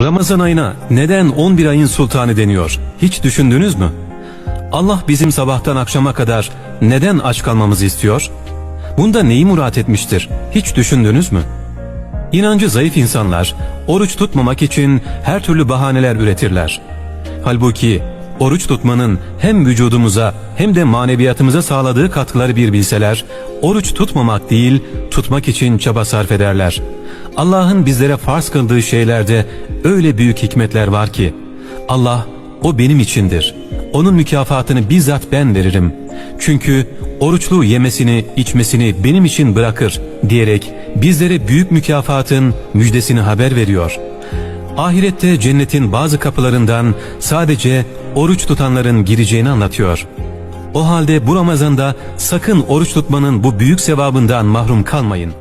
Ramazan ayına neden 11 ayın sultanı deniyor? Hiç düşündünüz mü? Allah bizim sabahtan akşama kadar neden aç kalmamızı istiyor? Bunda neyi murat etmiştir? Hiç düşündünüz mü? İnancı zayıf insanlar oruç tutmamak için her türlü bahaneler üretirler. Halbuki oruç tutmanın hem vücudumuza hem de maneviyatımıza sağladığı katkıları bir bilseler, oruç tutmamak değil, tutmak için çaba sarf ederler. Allah'ın bizlere farz kıldığı şeylerde öyle büyük hikmetler var ki, Allah o benim içindir. Onun mükafatını bizzat ben veririm. Çünkü oruçlu yemesini, içmesini benim için bırakır diyerek bizlere büyük mükafatın müjdesini haber veriyor. Ahirette cennetin bazı kapılarından sadece oruç tutanların gireceğini anlatıyor. O halde bu Ramazan'da sakın oruç tutmanın bu büyük sevabından mahrum kalmayın.